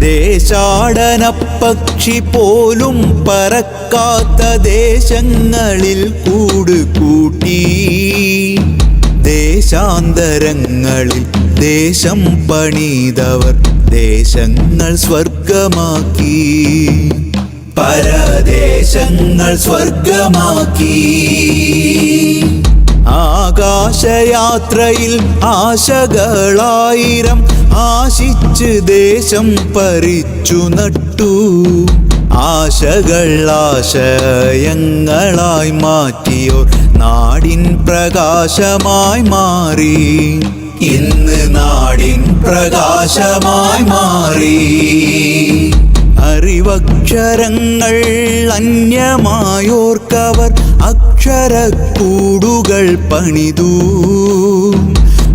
ദേശാടന പക്ഷി പോലും പറക്കാത്ത ദേശങ്ങളിൽ കൂട് കൂട്ടി ദേശാന്തരങ്ങളിൽ ദേശം പണിതവർ ദേശങ്ങൾ സ്വർഗമാക്കി പരദേശങ്ങൾ സ്വർഗമാക്കി ആകാശയാത്രയിൽ ആശകളായിരം ആശിച്ച് ദേശം പരിച്ചു നട്ടു. ആശകൾ ആശയങ്ങളായി മാറ്റിയോർ നാടിൻ പ്രകാശമായി മാറി. ഇന്ന് നാടിൻ പ്രകാശമായി മാറി. അറിവക്ഷരങ്ങൾ അന്യമായോർക്കവർ അക്ഷരക്കൂടുകൾ പണിതു.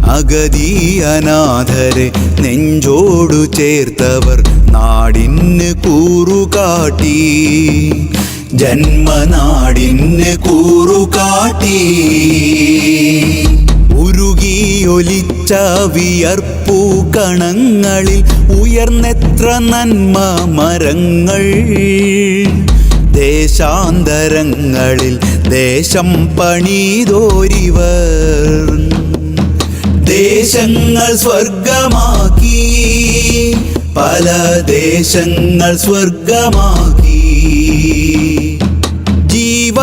അഗതി അനാഥരെ നെഞ്ചോടു ചേർത്തവർ നാടിന് കൂറുകാട്ടി. ജന്മനാടിന് കൂറുകാട്ടി. ഉരുകിയൊലിച്ച വിയർപ്പൂ കണങ്ങളിൽ ഉയർന്നെത്ര നന്മ മരങ്ങൾ. ദേശാന്തരങ്ങളിൽ ദേശം പണിതോരിവർ. ദേശങ്ങൾ സ്വർഗമാക്കി പല ദേശങ്ങൾ സ്വർഗമാക്കി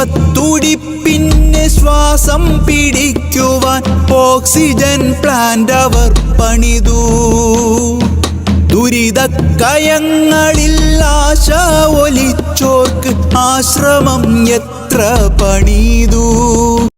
ജീവത്തുടിപ്പിന് ശ്വാസം പിടിക്കുവാൻ ഓക്സിജൻ പ്ലാന്റ് അവർ പണിതു. ദുരിതക്കയങ്ങളിൽ ആശ ഒലിച്ചോർക്ക് ആശ്രമം എത്ര പണിതു.